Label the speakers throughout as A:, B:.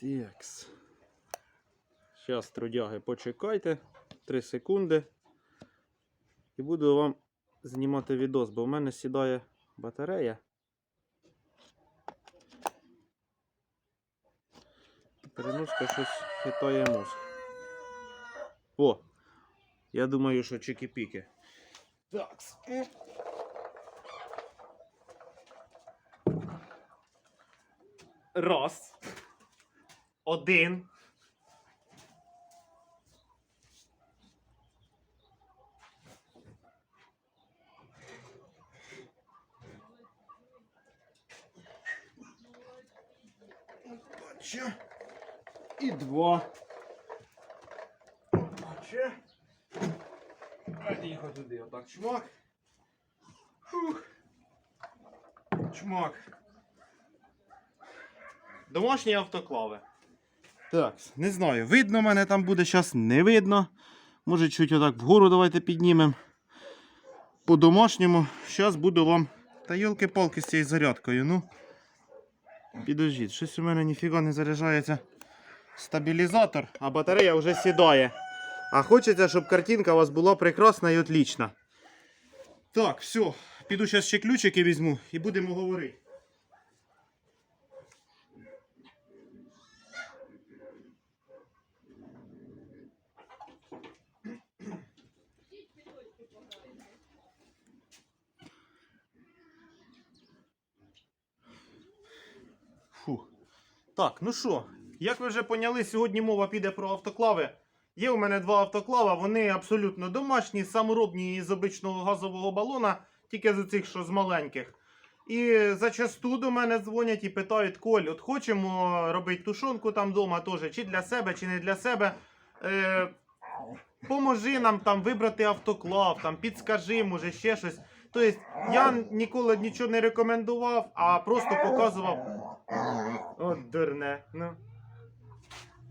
A: Текс. Зараз, трудяги, почекайте 3 секунди. І буду вам знімати відос, бо в мене сідає батарея. Переноска щось хитає мозг. О! Я думаю, що чики-піки. Такс. Раз. Один. Опача. І два. Опача. Давайте їх туди. Отак чмак. Фух. Чмак. Домашні автоклави. Так, не знаю, видно мене там буде, зараз не видно. Може чуть отак вгору давайте піднімемо. По-домашньому. Зараз буду вам. Та йолки-палки з цією зарядкою. Ну. Підождіть, щось у мене ніфіга не заряджається стабілізатор, а батарея вже сідає. А хочеться, щоб картинка у вас була прекрасна і отлічна. Так, все. Піду зараз ще ключики візьму і будемо говорити. Так, ну що, як ви вже поняли, сьогодні мова піде про автоклави. Є у мене два автоклава, вони абсолютно домашні, саморобні із обичного газового балона, тільки з цих, що з маленьких. І зачасту до мене дзвонять і питають: Коль, от хочемо робити тушонку там вдома теж, чи для себе, чи не для себе. Е, поможи нам там вибрати автоклав, там підскажи, може ще щось. Тобто я ніколи нічого не рекомендував, а просто показував. От дурне. Ну.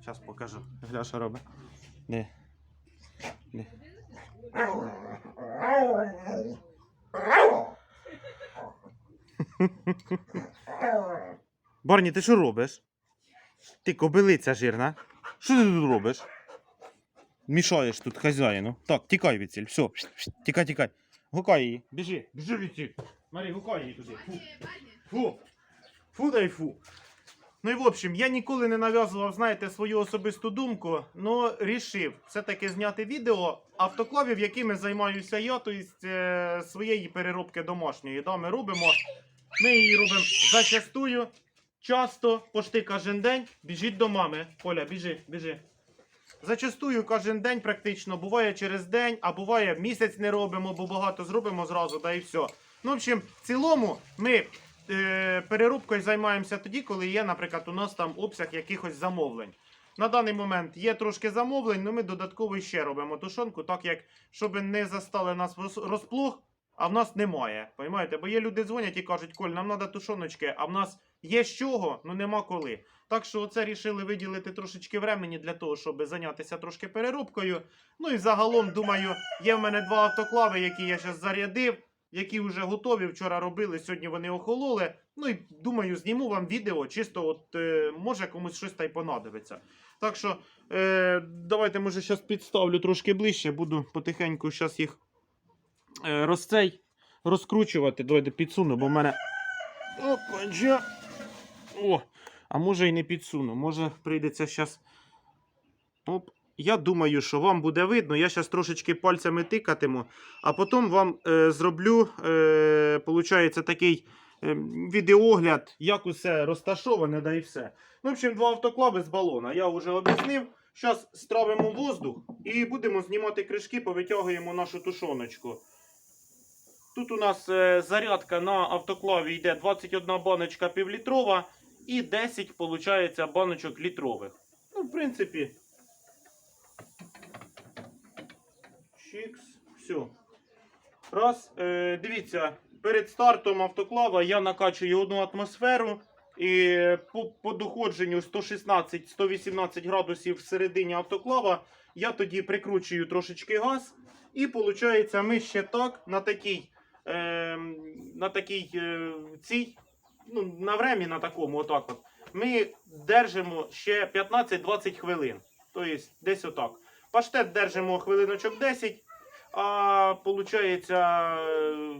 A: Зараз покажу. Гля, що робить. Не. Не. Барні, ти що робиш? Ти кобилиця жирна. Що ти тут робиш? Мішаєш тут хазяїну. Так, тікай від. Все, тікай, тікай. Гукай її. Біжи, біжи від. Марі, гукай її туди. Фу. Фу. Фу дай фу. Ну і в общем, я ніколи не нав'язував, знаєте, свою особисту думку, але рішив все-таки зняти відео автоклавів, якими займаюся я, тобто е, своєї переробки домашньої. Да, ми робимо. Ми її робимо зачастую, часто, почти кожен день. Біжіть до мами. Поля, біжи, біжи. Зачастую кожен день практично, буває через день, а буває місяць не робимо, бо багато зробимо зразу, да і все. Ну, в общем, в цілому ми е, переробкою займаємося тоді, коли є, наприклад, у нас там обсяг якихось замовлень. На даний момент є трошки замовлень, але ми додатково ще робимо тушонку, так як щоб не застали нас роз- розплох, а в нас немає. Поймаєте? Бо є люди дзвонять і кажуть, Коль, нам треба тушоночки, а в нас є з чого, ну нема коли. Так що оце рішили виділити трошечки времени для того, щоб зайнятися трошки переробкою. Ну і загалом, думаю, є в мене два автоклави, які я зараз зарядив, які вже готові. Вчора робили, сьогодні вони охололи. Ну і думаю, зніму вам відео, чисто от е, може комусь щось та й понадобиться. Так що е, давайте, може, зараз підставлю трошки ближче, буду потихеньку зараз їх е, розцей, розкручувати. Давайте підсуну, бо в мене. Опа, джа. О! А може і не підсуну. Може прийдеться зараз. Оп. Я думаю, що вам буде видно. Я зараз трошечки пальцями тикатиму, а потім вам е, зроблю, е, получається, такий е, відеогляд, як усе розташоване, да і все. Ну, в общем, два автоклави з балона. Я вже об'яснив. Зараз стравимо воздух і будемо знімати кришки, повитягуємо нашу тушоночку. Тут у нас е, зарядка на автоклаві йде 21 баночка півлітрова і 10, виходить, баночок літрових. Ну, в принципі. Чікс. Все. Раз. Е, дивіться, перед стартом автоклава я накачую одну атмосферу. І по, по доходженню 116-118 градусів всередині автоклава я тоді прикручую трошечки газ. І виходить, ми ще так на такій, е, на такій е, цій, ну, на времі на такому, отак от. ми держимо ще 15-20 хвилин. Тобто десь отак. Паштет держимо хвилиночок 10, а виходить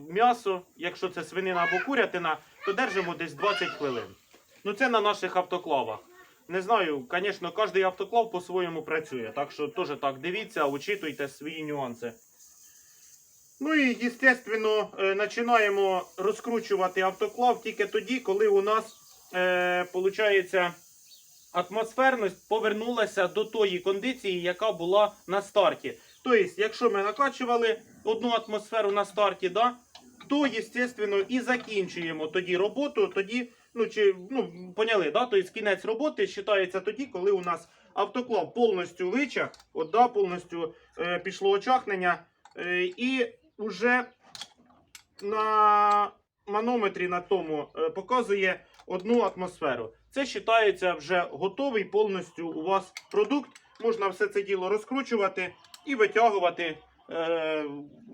A: м'ясо, якщо це свинина або курятина, то держимо десь 20 хвилин. Ну це на наших автоклавах. Не знаю, звісно, кожен автоклав по-своєму працює. Так що теж так дивіться, учитуйте свої нюанси. Ну і, звісно, починаємо розкручувати автоклав тільки тоді, коли у нас, е, атмосферність повернулася до тої кондиції, яка була на старті. Тобто, якщо ми накачували одну атмосферу на старті, да, то, звісно, і закінчуємо тоді роботу, тоді, ну, чи, ну, поняли, да? тобто кінець роботи вважається тоді, коли у нас автоклав повністю вичах, от, да, повністю е, пішло очахнення, е, і вже на манометрі на тому е, показує одну атмосферу. Це вважається вже готовий повністю у вас продукт. Можна все це діло розкручувати і витягувати е,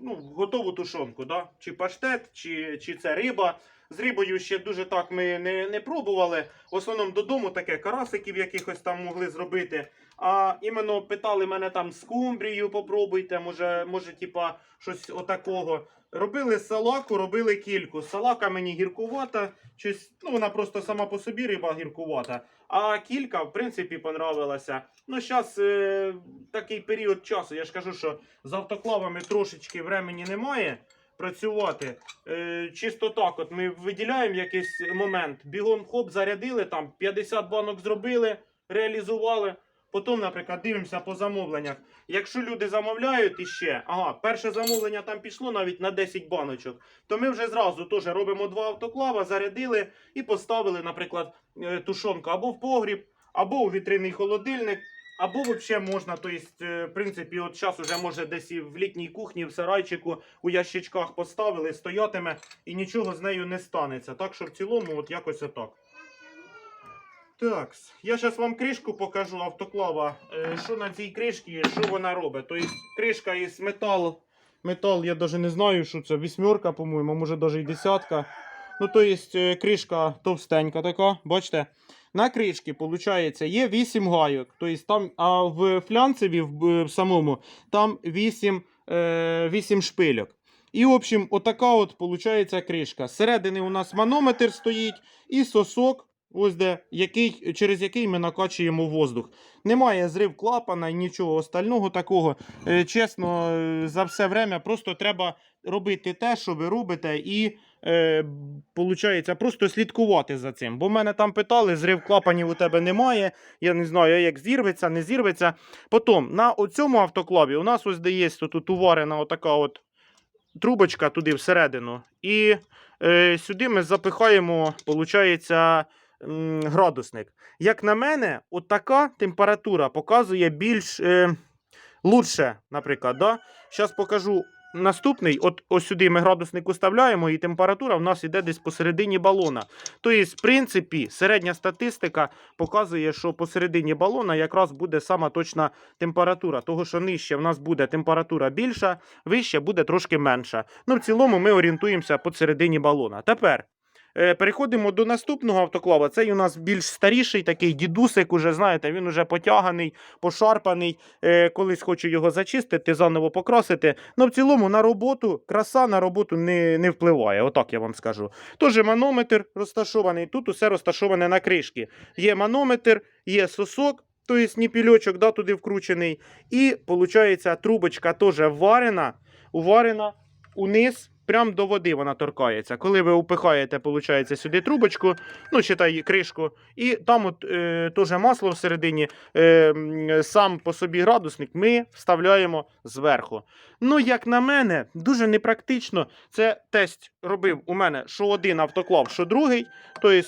A: ну, готову тушонку. Да? Чи паштет, чи, чи це риба. З рибою ще дуже так ми не, не пробували. В основному додому таке карасиків якихось там могли зробити. А іменно питали мене там скумбрію попробуйте, може, може, типа, щось отакого. Робили салаку, робили кільку. Салака мені гіркувата, щось, ну вона просто сама по собі риба гіркувата. А кілька, в принципі, понравилася. Ну, зараз е, такий період часу. Я ж кажу, що з автоклавами трошечки времени немає працювати. Е, чисто так, от ми виділяємо якийсь момент. Бігом хоп, зарядили, там 50 банок зробили, реалізували. Потім, наприклад, дивимося по замовленнях. Якщо люди замовляють іще, ага, перше замовлення там пішло навіть на 10 баночок, то ми вже зразу теж робимо два автоклава, зарядили і поставили, наприклад, е, тушонку або в погріб, або у вітринний холодильник, або взагалі можна, то есть, е, в принципі, от зараз уже може десь і в літній кухні, в сарайчику, у ящичках поставили, стоятиме і нічого з нею не станеться. Так що в цілому, от якось отак. Так, я зараз вам кришку покажу автоклава. Е, Що на цій кришці, що вона робить. Тобто кришка із металу. Метал, я навіть не знаю, що це. Вісьмерка, по-моєму, може навіть і десятка. Ну, то є кришка товстенька така, бачите. На кришці, виходить, є 8 гайок. Тобто там, а в флянцеві в, в самому там 8, е, 8 шпильок. І, в общем, отака от виходить кришка. Зсередини у нас манометр стоїть і сосок, ось де, який, через який ми накачуємо воздух. Немає зрив клапана і нічого остального такого. Е, чесно, е, за все время просто треба робити те, що ви робите, і е, просто слідкувати за цим. Бо мене там питали, зрив клапанів у тебе немає. Я не знаю, як зірветься, не зірветься. Потім на оцьому автоклаві у нас ось де є тут уварена отака от трубочка туди всередину. І е, сюди ми запихаємо, виходить, градусник. Як на мене, от така температура показує більш е, лучше, наприклад. Да? Зараз покажу наступний. От ось сюди ми градусник уставляємо, і температура в нас йде десь посередині балона. Тобто, в принципі, середня статистика показує, що посередині балона якраз буде сама точна температура. Того, що нижче в нас буде температура більша, вище буде трошки менша. Ну, в цілому ми орієнтуємося посередині балона. Тепер. Е, Переходимо до наступного автоклава. Цей у нас більш старіший, такий дідусик, уже знаєте, він уже потяганий, пошарпаний. Е, Колись хочу його зачистити, заново покрасити. Ну, в цілому на роботу, краса на роботу не, не впливає, отак я вам скажу. Тож манометр розташований, тут усе розташоване на кришки. Є манометр, є сосок, тобто ніпільочок да, туди вкручений. І, виходить, трубочка теж варена, уварена униз. Прям до води вона торкається. Коли ви упихаєте, виходить, сюди трубочку, ну, читай кришку, і там от е, теж масло всередині, е, сам по собі градусник ми вставляємо зверху. Ну, як на мене, дуже непрактично. Це тесть робив у мене що один автоклав, що другий. Тобто,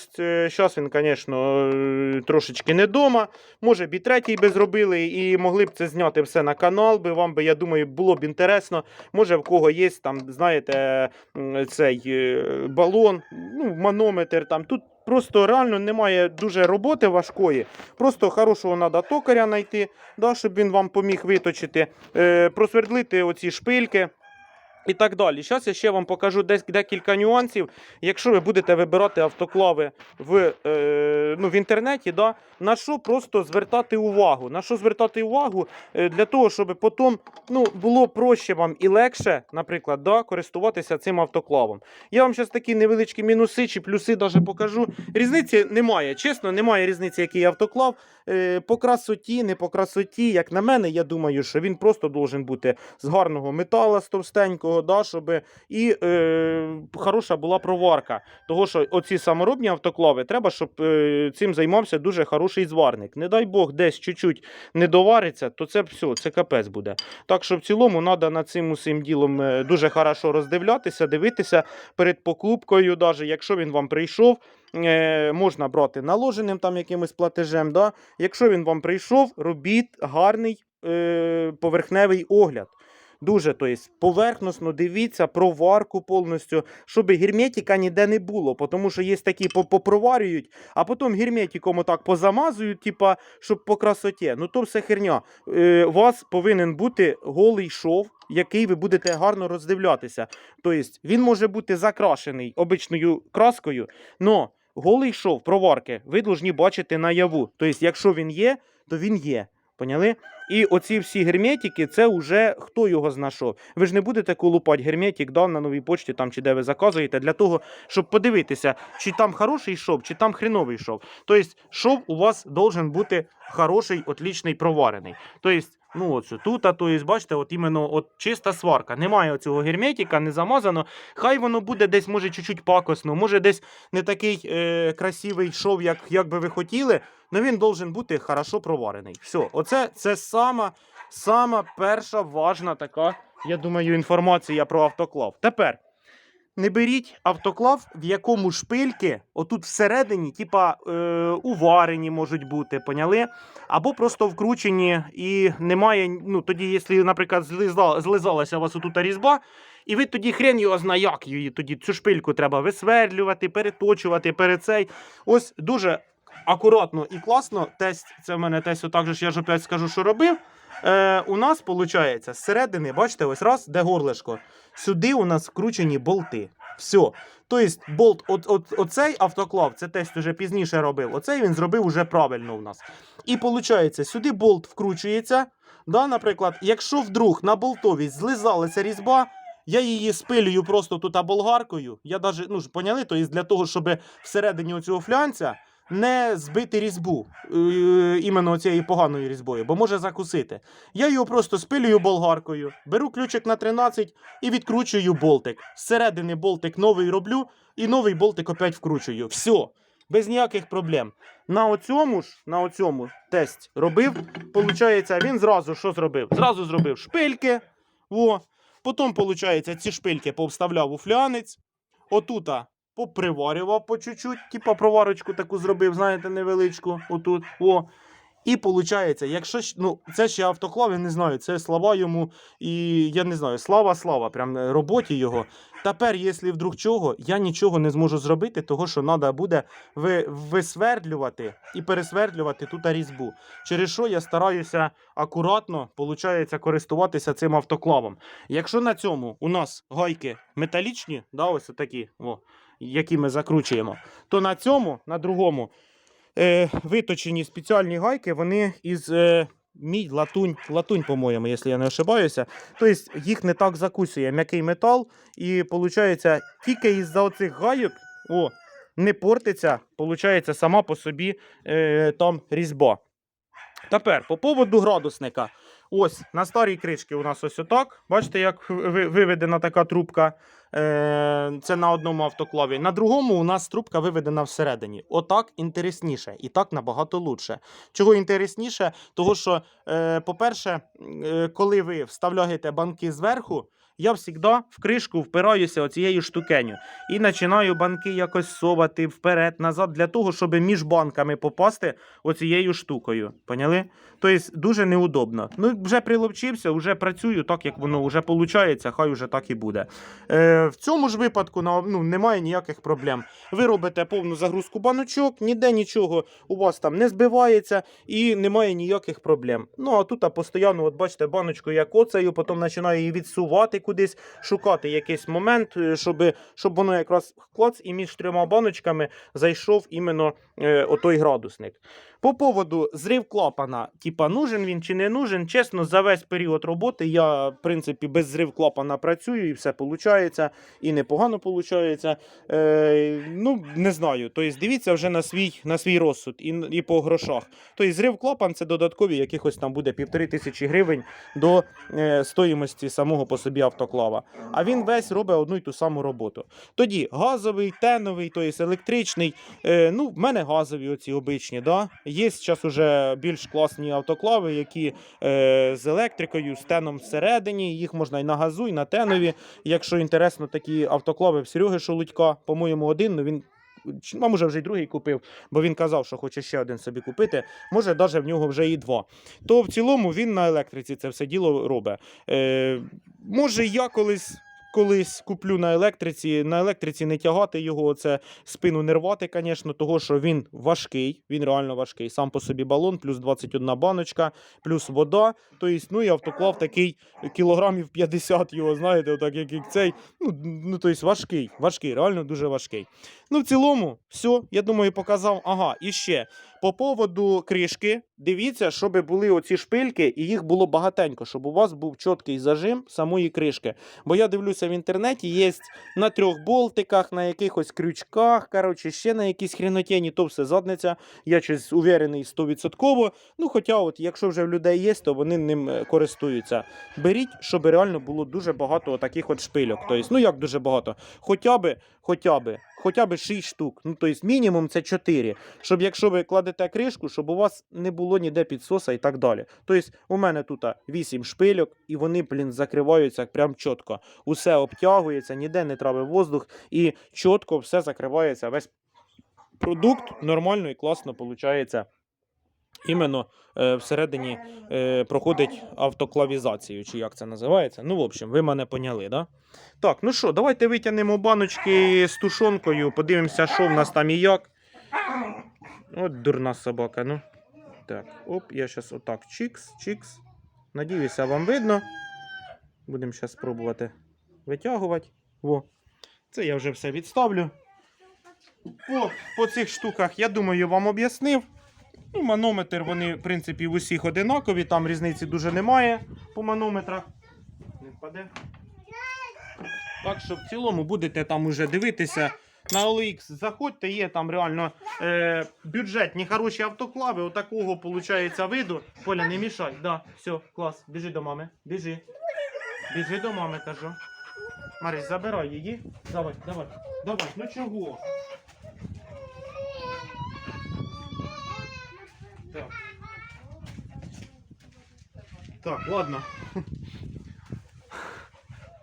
A: зараз він, звісно, е, трошечки не вдома. Може б і третій би зробили, і могли б це зняти все на канал. би. Вам би, я думаю, було б інтересно. Може, в кого є там, знаєте, цей е, балон, ну, манометр там. Тут просто реально немає дуже роботи важкої. Просто хорошого треба токаря знайти, да, щоб він вам поміг виточити, е, просвердлити оці шпильки. І так далі. Зараз я ще вам покажу десь декілька нюансів. Якщо ви будете вибирати автоклави в, е, ну, в інтернеті, да, на що просто звертати увагу. На що звертати увагу е, для того, щоб потім ну, було проще вам і легше, наприклад, да, користуватися цим автоклавом. Я вам зараз такі невеличкі мінуси чи плюси даже покажу. Різниці немає. Чесно, немає різниці, який автоклав. Е, По красоті, не по красоті, як на мене, я думаю, що він просто должен бути з гарного метала, з товстенького, да, щоб і е, хороша була проварка. Того, що оці саморобні автоклави, треба, щоб е, цим займався дуже хороший зварник. Не дай Бог, десь чуть-чуть не довариться, то це все, це капець буде. Так що в цілому треба над цим усім ділом е, дуже хорошо роздивлятися, дивитися перед покупкою, даже якщо він вам прийшов. е, Можна брати наложеним там якимось платежем. Да? Якщо він вам прийшов, робіть гарний е, поверхневий огляд. Дуже, то есть, поверхносно дивіться, проварку повністю, щоб герметика ніде не було. Тому що є такі попроварюють, а потім герметиком отак позамазують, типа, щоб по красоті. Ну то все херня. Е, у вас повинен бути голий шов, який ви будете гарно роздивлятися. Тобто він може бути закрашений обичною краскою, але голий шов проварки ви повинні бачити наяву. Тобто, якщо він є, то він є. Поняли? І оці всі герметики, це вже хто його знайшов. Ви ж не будете колупати герметик да, на новій почті там, чи де ви заказуєте, для того, щоб подивитися, чи там хороший шов, чи там хреновий шов. Тобто, шов у вас должен бути хороший, отлічний, проварений. Тобто, ну от тут, а то є, бачите, от іменно от чиста сварка. Немає цього герметика, не замазано. Хай воно буде десь, може, чуть-чуть пакосно, може десь не такий е, красивий шов, як, як би ви хотіли, але він должен бути хорошо проварений. Все, оце це сама, сама перша важна така, я думаю, інформація про автоклав. Тепер. Не беріть автоклав, в якому шпильки, отут всередині, типа е, уварені можуть бути, поняли? Або просто вкручені і немає. Ну тоді, якщо, наприклад, злизала, злизалася у вас отут різьба, і ви тоді хрен його зна, як її тоді цю шпильку треба висвердлювати, переточувати, перецей. Ось дуже акуратно і класно. Тесть, це в мене тесть, отак же ж я ж опять скажу, що робив. Е, у нас виходить зсередини, бачите, ось раз, де горлишко. Сюди у нас вкручені болти. Все. Тобто, болт, от, от, оцей автоклав, це тесть уже пізніше робив. Оцей він зробив уже правильно у нас. І виходить, сюди болт вкручується. Да, наприклад, якщо вдруг на болтові злизалася різьба, я її спилюю просто тут болгаркою. Я даже, ну ж поняли, то для того, щоб всередині цього флянця не збити різьбу е, іменно цією поганою різьбою, бо може закусити. Я його просто спилюю болгаркою, беру ключик на 13 і відкручую болтик. Зсередини болтик новий роблю, і новий болтик опять вкручую. Все, без ніяких проблем. На оцьому ж, на оцьому тесть робив. Получається, він зразу що зробив? Зразу зробив шпильки. Во. Потім, виходить, ці шпильки повставляв у флянець. Отута поприварював по чуть-чуть, типа проварочку таку зробив, знаєте, невеличку. Отут. О. І виходить, якщо ну, це ще автоклав, я не знаю, це слава йому, і я не знаю, слава, слава, прям е, роботі його. Тепер, якщо вдруг чого, я нічого не зможу зробити, того що треба буде ви, висвердлювати і пересвердлювати тут різьбу. Через що я стараюся акуратно, виходить, користуватися цим автоклавом. Якщо на цьому у нас гайки металічні, да, ось такі, о, які ми закручуємо, то на цьому, на другому, е, виточені спеціальні гайки, вони із е, мідь, латунь, латунь, по-моєму, якщо я не ошибаюся. Тобто їх не так закусує м'який метал, і виходить, тільки із-за оцих гайок о, не портиться, виходить, сама по собі е, там різьба. Тепер, по поводу градусника. Ось на старій кришці у нас ось отак. Бачите, як ви- виведена така трубка. Е, Це на одному автоклаві. На другому у нас трубка виведена всередині. Отак інтересніше і так набагато лучше. Чого інтересніше? Того, що, е, по-перше, е, коли ви вставляєте банки зверху, я завжди в кришку впираюся оцією штукеню і починаю банки якось совати вперед, назад, для того, щоб між банками попасти оцією штукою. Поняли? Тобто дуже неудобно. Ну, вже приловчився, вже працюю так, як воно вже виходить, хай вже так і буде. Е, в цьому ж випадку ну, немає ніяких проблем. Ви робите повну загрузку баночок, ніде нічого у вас там не збивається і немає ніяких проблем. Ну а тут постійно, от бачите, баночку я коцаю, потім починаю її відсувати кудись, шукати якийсь момент, е, щоб, щоб воно якраз клац і між трьома баночками зайшов іменно е, отой градусник. По поводу зрив клапана, типа нужен він чи не нужен, чесно, за весь період роботи я, в принципі, без зрив клапана працюю і все виходить, і непогано виходить. Е, ну, не знаю. Тобто, дивіться вже на свій, на свій розсуд і, і по грошах. Тобто, зрив клапан це додаткові якихось там буде півтори тисячі гривень до е, стоїмості самого по собі автоклава. А він весь робить одну й ту саму роботу. Тоді газовий, теновий, тобто електричний. Е, ну, в мене газові оці обичні. Да? Є зараз уже більш класні автоклави, які е, з електрикою, з теном всередині. Їх можна і на газу, і на тенові. Якщо інтересно, такі автоклави в Сереги Шолудька, по-моєму, один, ну він. А може вже й другий купив, бо він казав, що хоче ще один собі купити. Може, навіть в нього вже і два. То в цілому він на електриці це все діло робить. Е, може, я колись. Колись куплю на електриці, на електриці не тягати його, це спину не рвати, звісно, того, що він важкий, він реально важкий. Сам по собі балон, плюс 21 баночка, плюс вода. Тобто, ну і автоклав такий кілограмів 50 його, знаєте, отак як і цей. Ну, ну тобто важкий, важкий, реально дуже важкий. Ну, в цілому, все, я думаю, показав. Ага, і ще по поводу кришки, дивіться, щоб були оці шпильки, і їх було багатенько, щоб у вас був чіткий зажим самої кришки. Бо я дивлюся в інтернеті, є на трьох болтиках, на якихось крючках, коротше, ще на якійсь хренотєні, то все задниця. Я щось уверений 100%. Ну, хоча, от, якщо вже в людей є, то вони ним е, користуються. Беріть, щоб реально було дуже багато таких от шпильок. Тобто, ну як дуже багато? Хоча би, хоча би, хоча б 6 штук. Ну, тобто, мінімум це 4. Щоб якщо ви кладете кришку, щоб у вас не було ніде підсоса і так далі. Тобто, у мене тут 8 шпильок, і вони, блін, закриваються прям чітко. Усе обтягується, ніде не траве воздух, і чітко все закривається. Весь продукт нормально і класно виходить. Іменно е, всередині е, проходить автоклавізацію, чи як це називається. Ну, в общем, ви мене поняли, да? Так, ну що, давайте витягнемо баночки з тушонкою, подивимося, що в нас там і як. От дурна собака, ну. Так, оп, я зараз отак чікс, чікс. Надіюся, вам видно. Будемо зараз спробувати витягувати. Во. Це я вже все відставлю. По, по цих штуках, я думаю, вам об'яснив. Ну, манометр, вони, в принципі, в усіх одинакові, там різниці дуже немає по манометрах. Не впаде. Так що в цілому будете там уже дивитися. На OLX заходьте, є там реально е, бюджетні хороші автоклави. Отакого виходить виду. Поля, не мішай. Да, все, клас. Біжи до мами. Біжи. Біжи до мами, кажу. Марись, забирай її. Давай, давай, давай. Ну чого? Так. Так, ладно.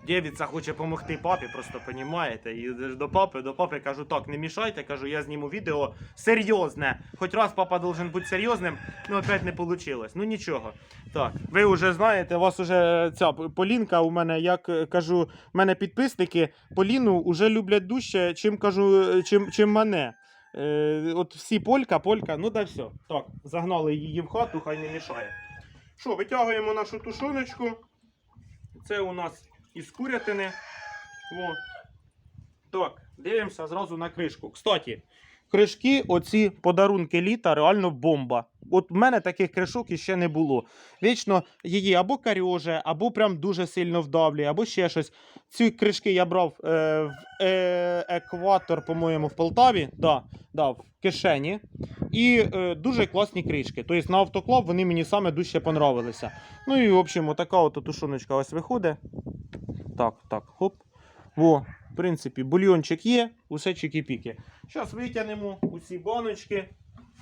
A: Дєвіця хоче допомогти папі, просто понімаєте. І до папи, до папи кажу, так, не мішайте, кажу, я зніму відео серйозне. Хоч раз папа должен бути серйозним, ну опять не вийшло. Ну нічого. Так, ви вже знаєте, у вас вже ця Полінка у мене, як кажу, в мене підписники Поліну вже люблять дужче, чим кажу, е, чим, чим мене. Е, от всі полька, полька, ну да все. Так, загнали її в хату, хай не мішає. Що, витягуємо нашу тушоночку. Це у нас із курятини. О. Так, дивимося зразу на кришку. Кстати, кришки, оці подарунки літа, реально бомба. От в мене таких кришок іще не було. Вічно її або карьоже, або прям дуже сильно вдавлює, або ще щось. Ці кришки я брав е, в е, екватор, по-моєму, в Полтаві. Да, да, в кишені. І е, дуже класні кришки. Тобто на автоклав вони мені саме дужче понравилися. Ну і, в общем, отака от тушоночка ось виходить. Так, так, хоп. Во, в принципі, бульйончик є, усе чики-піки. Зараз витягнемо усі баночки,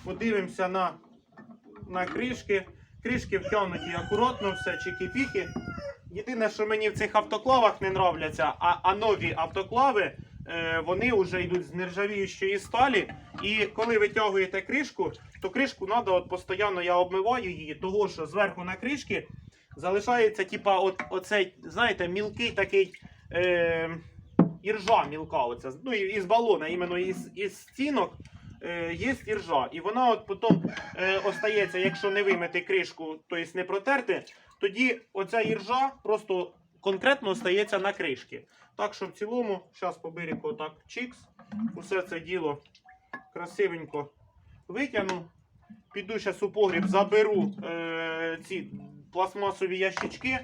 A: подивимося на, на кришки. Кришки втягнуті акуратно, все чики-піки. Єдине, що мені в цих автоклавах не нравляться, а, а нові автоклави, е, вони вже йдуть з нержавіючої сталі. І коли витягуєте кришку, то кришку треба от постійно я обмиваю її, того що зверху на кришки залишається, типа, от, оцей, знаєте, мілкий такий. Е, іржа мілка, оця, ну, із балона, іменно із, із стінок. Е, є іржа, і вона от потім е, остається, якщо не вимити кришку, тобто не протерти, тоді оця іржа просто конкретно остається на кришки. Так що в цілому, зараз по берегу отак чікс, усе це діло красивенько витягну. Піду зараз у погріб, заберу е, ці пластмасові ящички,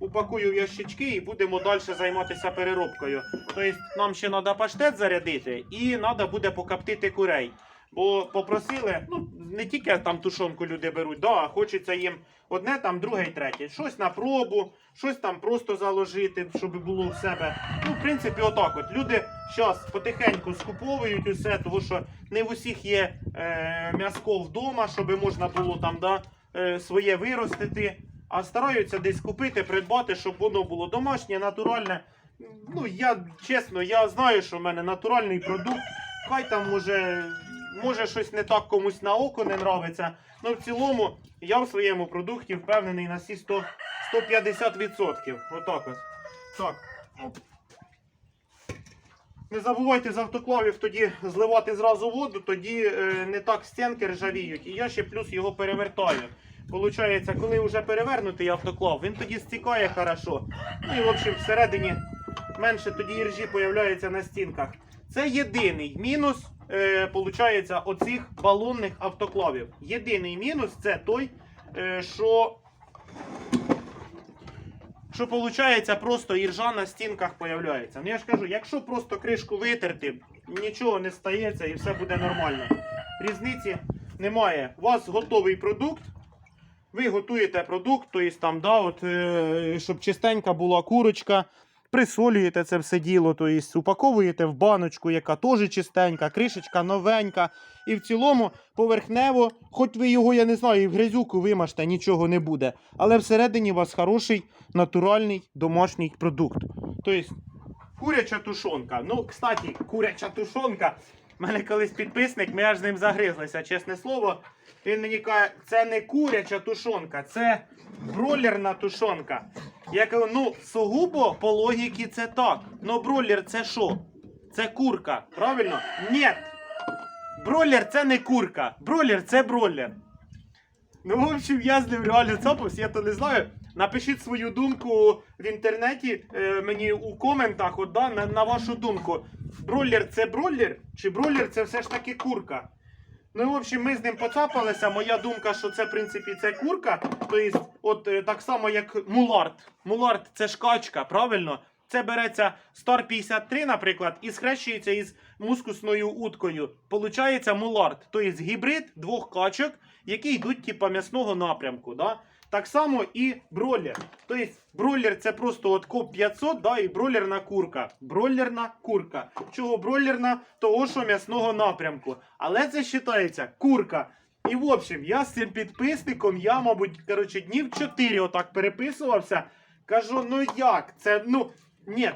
A: упакую в ящички і будемо далі займатися переробкою. Тобто нам ще треба паштет зарядити і треба буде покоптити курей. Бо попросили, ну не тільки там тушонку люди беруть, да, а хочеться їм одне, там, друге і третє. Щось на пробу, щось там просто заложити, щоб було в себе. Ну, в принципі, отак от. Люди зараз потихеньку скуповують усе, тому що не в усіх є е, м'яско вдома, щоб можна було там да, е, своє виростити. А стараються десь купити, придбати, щоб воно було домашнє, натуральне. Ну, я чесно, я знаю, що в мене натуральний продукт. Хай там може, може щось не так комусь на око не нравиться. Ну, в цілому, я в своєму продукті впевнений на всі 100, 150%. Отак от. Так. Не забувайте з автоклавів тоді зливати зразу воду, тоді е, не так стінки ржавіють. І я ще плюс його перевертаю. Получається, коли вже перевернутий автоклав, він тоді стікає хорошо. Ну і в общем, всередині менше тоді іржі появляється на стінках. Це єдиний мінус, е, получається, оцих балонних автоклавів. Єдиний мінус це той, е, що що виходить, просто іржа на стінках появляється. Ну я ж кажу, якщо просто кришку витерти, нічого не стається і все буде нормально. Різниці немає. У вас готовий продукт. Ви готуєте продукт, тобто там, да, от, е, щоб чистенька була курочка. Присолюєте це все діло, тобто упаковуєте в баночку, яка теж чистенька, кришечка новенька. І в цілому поверхнево, хоч ви його, я не знаю, і в грязюку вимажте, нічого не буде. Але всередині у вас хороший натуральний домашній продукт. Тобто куряча тушонка. Ну, кстати, куряча тушонка. У мене колись підписник, ми аж з ним загризлися, чесне слово. Він мені каже, це не куряча тушонка, це бройлерна тушонка. Я кажу, ну, сугубо по логіці це так. Ну бройлер це що? Це курка, правильно? Ні. Бройлер це не курка. Бройлер це бройлер. Ну, в общем, я з ним реально цапався, я то не знаю. Напишіть свою думку в інтернеті е, мені у коментах, от, да, на, на вашу думку. Бройлер це бройлер, чи бройлер це все ж таки курка? Ну, в общем, ми з ним поцапалися. Моя думка, що це, в принципі, це курка. Тобто, от е, так само, як мулард. Мулард це ж качка, правильно? Це береться Star 53, наприклад, і схрещується із мускусною уткою. Получається мулард. Тобто гібрид двох качок, які йдуть типа м'ясного напрямку. Да? Так само і бройлер. Тобто бройлер це просто от коп 500, да, і бройлерна курка. Бройлерна курка. Чого бройлерна? Того, що м'ясного напрямку. Але це вважається курка. І в общем, я з цим підписником, я, мабуть, коротше, днів 4 отак переписувався. Кажу, ну як? Це, ну, ні,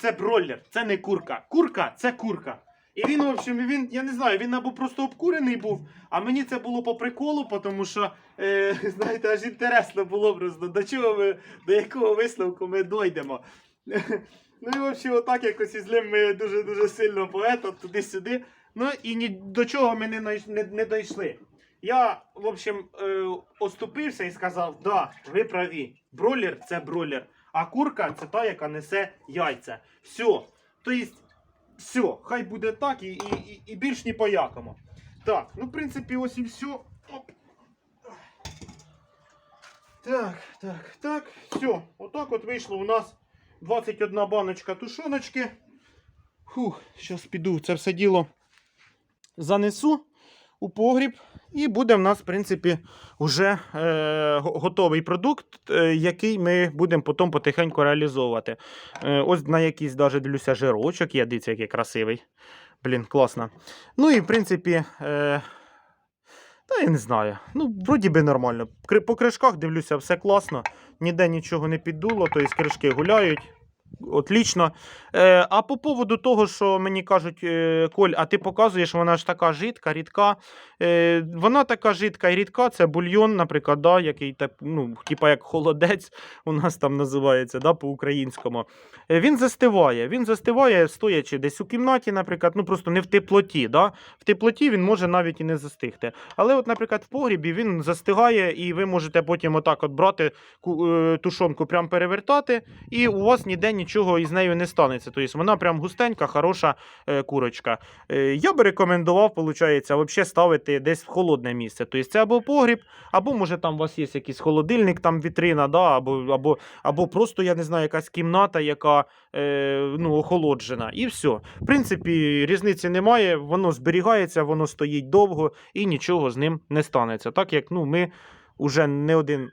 A: це бройлер, це не курка. Курка це курка. І він, в общем, він, я не знаю, він або просто обкурений був, а мені це було по приколу, тому що, е, знаєте, аж інтересно було просто, до чого ми, до якого висновку ми дойдемо. Ну і в общем, отак якось із ним ми дуже-дуже сильно поета туди-сюди. Ну і ні до чого ми не, не, не дійшли. Я, в общем, е, оступився і сказав: да, ви праві. Бройлер це бройлер, а курка це та, яка несе яйця. Все. Тобто, все, хай буде так і, і, і, більш ні по якому. Так, ну, в принципі, ось і все. Оп. Так, так, так. Все. Отак от вийшло у нас 21 баночка тушоночки. Фух, зараз піду це все діло занесу у погріб. І буде в нас, в принципі, вже е, готовий продукт, е, який ми будемо потім потихеньку реалізовувати. Е, ось на якийсь даже дивлюся жирочок є, дивіться, який красивий. Блін, класно. Ну і в принципі. Е, та я не знаю. Ну, вроді би нормально. По кришках дивлюся, все класно. Ніде нічого не піддуло, тобто кришки гуляють. Отлично. Е, а по поводу того, що мені кажуть, е, Коль, а ти показуєш, вона ж така жидка, рідка. Е, вона така жидка і рідка, це бульйон, наприклад, да, який так, ну, типа як холодець у нас там називається да, по-українському. Е, він застиває. Він застиває, стоячи десь у кімнаті, наприклад, ну просто не в теплоті. Да? В теплоті він може навіть і не застигти. Але, от, наприклад, в погрібі він застигає, і ви можете потім отак от брати е, тушонку, прям перевертати, і у вас ніде нічого із нею не станеться. Тобто вона прям густенька, хороша е, курочка. Е, я би рекомендував, виходить, взагалі ставити десь в холодне місце. Тобто це або погріб, або може там у вас є якийсь холодильник, там вітрина, да, або, або, або просто, я не знаю, якась кімната, яка е, ну, охолоджена. І все. В принципі, різниці немає, воно зберігається, воно стоїть довго і нічого з ним не станеться. Так як ну, ми вже не один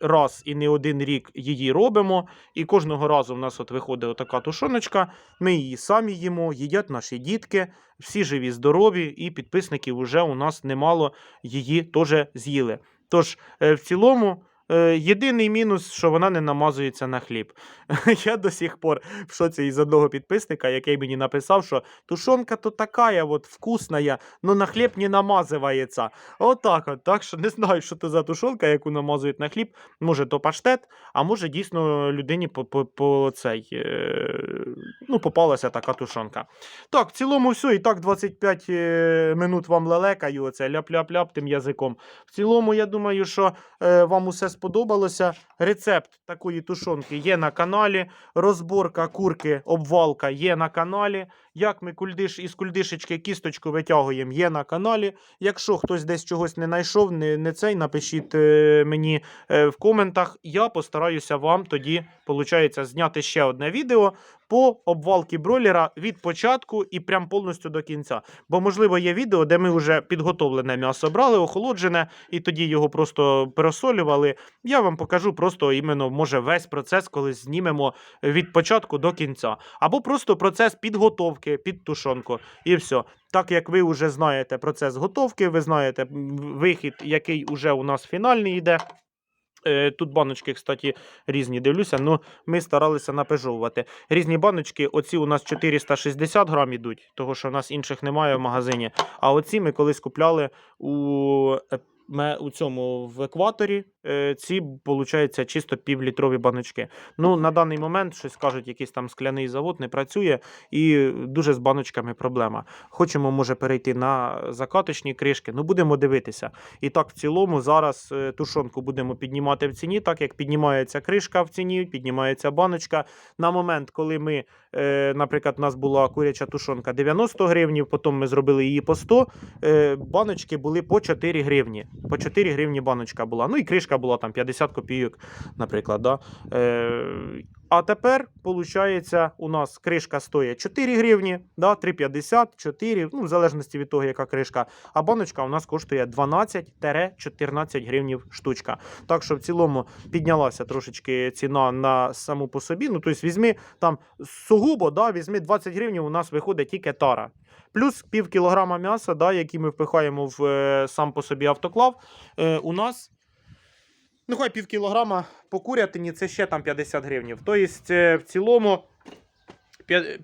A: раз і не один рік її робимо, і кожного разу в нас от виходить така тушоночка, ми її самі їмо, їдять наші дітки, всі живі, здорові, і підписників вже у нас немало її теж з'їли. Тож, е, в цілому, єдиний мінус, що вона не намазується на хліб. Я до сих пор в шоці із одного підписника, який мені написав, що тушонка то така, от вкусна, но на хліб не намазується. Отак от. Так що не знаю, що це за тушонка, яку намазують на хліб. Може, то паштет, а може, дійсно людині по, по, е, ну, попалася така тушонка. Так, в цілому все. І так 25 е, минут вам лелекаю, оце ляп-ляп-ляп тим язиком. В цілому, я думаю, що е, вам усе сподобалося. Рецепт такої тушонки є на каналі. Розборка курки, обвалка є на каналі. Як ми кульдиш із кульдишечки кісточку витягуємо, є на каналі. Якщо хтось десь чогось не знайшов, не, не цей, напишіть е, мені е, в коментах. Я постараюся вам тоді, виходить, зняти ще одне відео по обвалки бройлера від початку і прям повністю до кінця. Бо, можливо, є відео, де ми вже підготовлене м'ясо брали, охолоджене, і тоді його просто пересолювали. Я вам покажу просто іменно, може, весь процес, коли знімемо від початку до кінця. Або просто процес підготовки під тушонку. І все. Так як ви вже знаєте процес готовки, ви знаєте вихід, який уже у нас фінальний йде. Е, Тут баночки, кстати, різні дивлюся, ну ми старалися напежовувати. Різні баночки, оці у нас 460 грам ідуть, того що в нас інших немає в магазині. А оці ми колись купляли у, е, у цьому в екваторі. Е, Ці, виходить, чисто півлітрові баночки. Ну, на даний момент щось кажуть, якийсь там скляний завод не працює, і дуже з баночками проблема. Хочемо, може, перейти на закаточні кришки. Ну, будемо дивитися. І так, в цілому, зараз е, тушонку будемо піднімати в ціні, так як піднімається кришка в ціні, піднімається баночка. На момент, коли ми, е, наприклад, у нас була куряча тушонка 90 гривнів, потім ми зробили її по 100, е, баночки були по 4 гривні. По 4 гривні баночка була. Ну і кришка була там 50 копійок, наприклад. Да? Е, а тепер, виходить, у нас кришка стоїть 4 гривні, да, 3,50, 4, ну, в залежності від того, яка кришка. А баночка у нас коштує 12-14 гривнів штучка. Так що в цілому піднялася трошечки ціна на саму по собі. Ну, тобто, візьми там сугубо, да, візьми 20 гривень, у нас виходить тільки тара. Плюс пів кілограма м'яса, да, які ми впихаємо в е, сам по собі автоклав. Е, у нас Ну, хай пів кілограма по курятині це ще там 50 гривень. Тобто, е, в цілому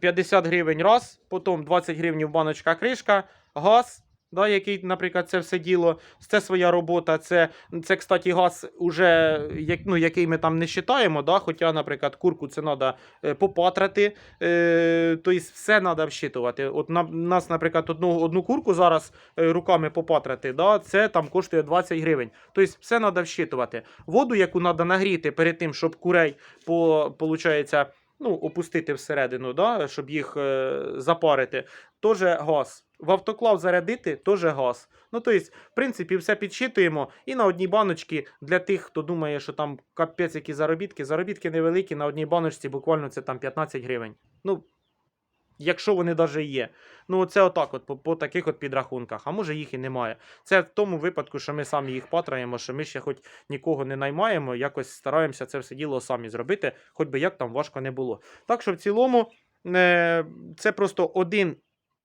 A: 50 гривень раз, потім 20 гривень баночка кришка, газ. Да, який, наприклад, це все діло, це своя робота. Це, це кстати, газ, уже, як, ну, який ми там не вважаємо. Да? Хоча, наприклад, курку це треба попатрати. Е, тобто все треба вщитувати. От на, нас, наприклад, одну, одну курку зараз е, руками попатрати, да? це там коштує 20 гривень. Тобто все треба вщитувати. Воду, яку треба нагріти перед тим, щоб курей по, получається, ну, опустити всередину, да? щоб їх е, запарити, теж газ. В автоклав зарядити теж газ. Ну, тобто, в принципі, все підсчитуємо. І на одній баночці для тих, хто думає, що там капець які заробітки. Заробітки невеликі, на одній баночці буквально це там 15 гривень. Ну, якщо вони навіть є. Ну, це отак, от, по, по таких от підрахунках. А може їх і немає. Це в тому випадку, що ми самі їх патраємо, що ми ще хоч нікого не наймаємо, якось стараємося це все діло самі зробити, хоч би як там важко не було. Так що в цілому, е, це просто один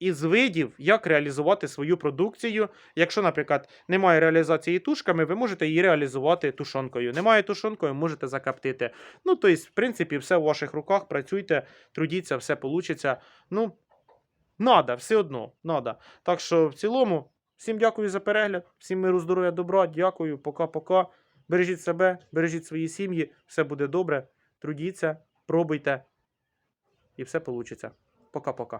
B: із видів, як реалізувати свою продукцію. Якщо, наприклад, немає реалізації тушками, ви можете її реалізувати тушонкою. Немає тушонкою, можете закоптити. Ну, тобто, в принципі, все в ваших руках. Працюйте, трудіться, все вийде. Ну, надо, все одно, надо. Так що, в цілому, всім дякую за перегляд, всім миру, здоров'я, добра. Дякую, пока-пока. Бережіть себе, бережіть свої сім'ї, все буде добре. Трудіться, пробуйте, і все вийде. Пока-пока.